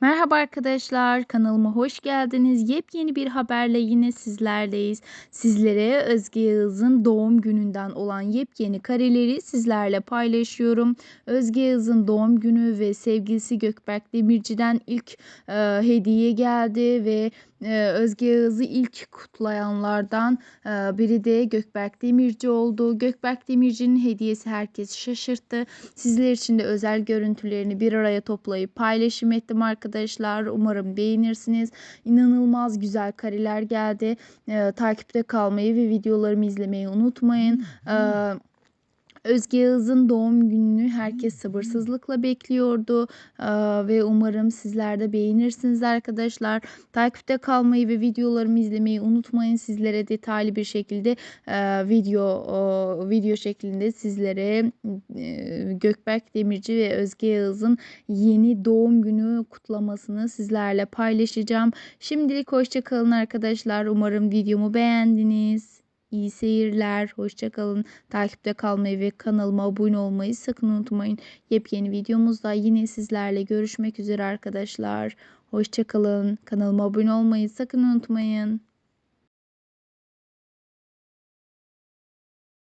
Merhaba arkadaşlar, kanalıma hoş geldiniz. Yepyeni bir haberle yine sizlerleyiz. Sizlere Özge Yağız'ın doğum gününden olan yepyeni kareleri sizlerle paylaşıyorum. Özge Yağız'ın doğum günü ve sevgilisi Gökberk Demirci'den ilk e, hediye geldi ve e, Özge Yağız'ı ilk kutlayanlardan e, biri de Gökberk Demirci oldu. Gökberk Demirci'nin hediyesi herkesi şaşırttı. Sizler için de özel görüntülerini bir araya toplayıp paylaşım ettim arkadaşlar. Umarım beğenirsiniz. İnanılmaz güzel kareler geldi. E, takipte kalmayı ve videolarımı izlemeyi unutmayın. E, Özge Yağız'ın doğum gününü herkes sabırsızlıkla bekliyordu Ee, ve umarım sizler de beğenirsiniz arkadaşlar. Takipte kalmayı ve videolarımı izlemeyi unutmayın. Sizlere detaylı bir şekilde e, video o, video şeklinde sizlere e, Gökberk Demirci ve Özge Yağız'ın yeni doğum günü kutlamasını sizlerle paylaşacağım. Şimdilik hoşça kalın arkadaşlar. Umarım videomu beğendiniz. İyi seyirler. Hoşça kalın. Takipte kalmayı ve kanalıma abone olmayı sakın unutmayın. Yepyeni videomuzda yine sizlerle görüşmek üzere arkadaşlar. Hoşça kalın. Kanalıma abone olmayı sakın unutmayın.